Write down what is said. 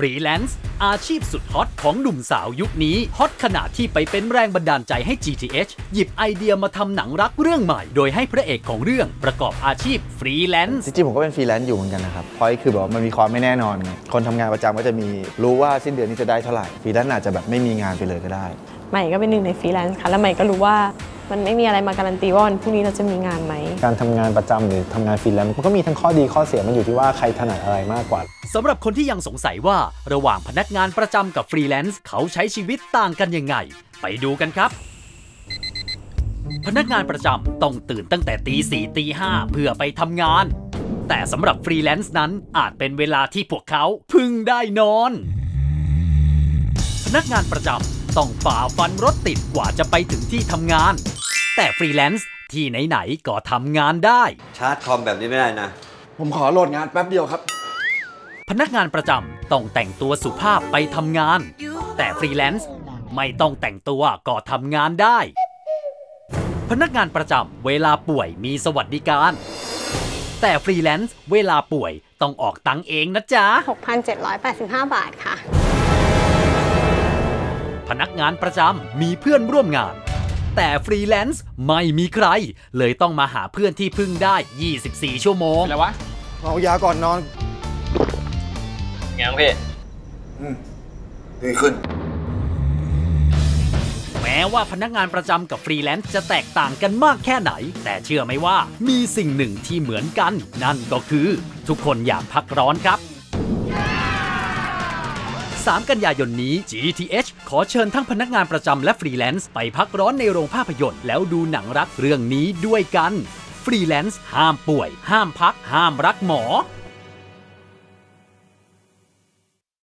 ฟรีแลนซ์อาชีพสุดฮอตของหนุ่มสาวยุคนี้ ฮอตขนาดที่ไปเป็นแรงบันดาลใจให้ GTH หยิบไอเดียมาทำหนังรักเรื่องใหม่ โดยให้พระเอกของเรื่องประกอบอาชีพฟรีแลนซ์จริงๆผมก็เป็นฟรีแลนซ์อยู่เหมือนกันนะครับเพราะคือแบบว่ามันมีความไม่แน่นอนไงคนทำงานประจำก็จะมีรู้ว่าสิ้นเดือนนี้จะได้เท่าไหร่ฟรีแลนซ์อาจจะแบบไม่มีงานไปเลยก็ได้ใหม่ก็เป็นหนึ่งในฟรีแลนซ์ค่ะ แล้วใหม่ก็รู้ว่า มันไม่มีอะไรมาการันตีว่าวันพรุ่งนี้เราจะมีงานไหม การทำงานประจำหรือทำงานฟรีแลนซ์มันก็มีทั้งข้อดีข้อเสียมันอยู่ที่ว่าใครถนัดอะไรมากกว่า สำหรับคนที่ยังสงสัยว่าระหว่างพนักงานประจำกับฟรีแลนซ์เขาใช้ชีวิตต่างกันยังไง ไปดูกันครับ พนักงานประจำต้องตื่นตั้งแต่ตีสี่ตีห้าเพื่อไปทำงาน แต่สำหรับฟรีแลนซ์นั้นอาจเป็นเวลาที่พวกเขาพึ่งได้นอน พนักงานประจำต้องฝ่าฟันรถติดกว่าจะไปถึงที่ทำงาน แต่ฟรีแลนซ์ที่ไหนๆก็ทำงานได้ ชาร์จคอมแบบนี้ไม่ได้นะ ผมขอโหลดงานแป๊บเดียวครับ พนักงานประจำต้องแต่งตัวสุภาพไปทำงาน แต่ฟรีแลนซ์ไม่ต้องแต่งตัวก็ทำงานได้ พนักงานประจำเวลาป่วยมีสวัสดิการ แต่ฟรีแลนซ์เวลาป่วยต้องออกตังค์เองนะจ๊ะ 6,785 บาทค่ะ พนักงานประจำมีเพื่อนร่วมงาน แต่ฟรีแลนซ์ไม่มีใคร เลยต้องมาหาเพื่อนที่พึ่งได้ 24 ชั่วโมงอะไรวะเอายาก่อนนอนยังพี่ดีขึ้น แม้ว่าพนักงานประจำกับฟรีแลนซ์จะแตกต่างกันมากแค่ไหน แต่เชื่อไหมว่ามีสิ่งหนึ่งที่เหมือนกัน นั่นก็คือ ทุกคนอยากพักร้อนครับ 3 กันยายนนี้ GTH ขอเชิญทั้งพนักงานประจำและฟรีแลนซ์ไปพักร้อนในโรงภาพยนตร์ แล้วดูหนังรักเรื่องนี้ด้วยกัน ฟรีแลนซ์ห้ามป่วย ห้ามพัก ห้ามรักหมอ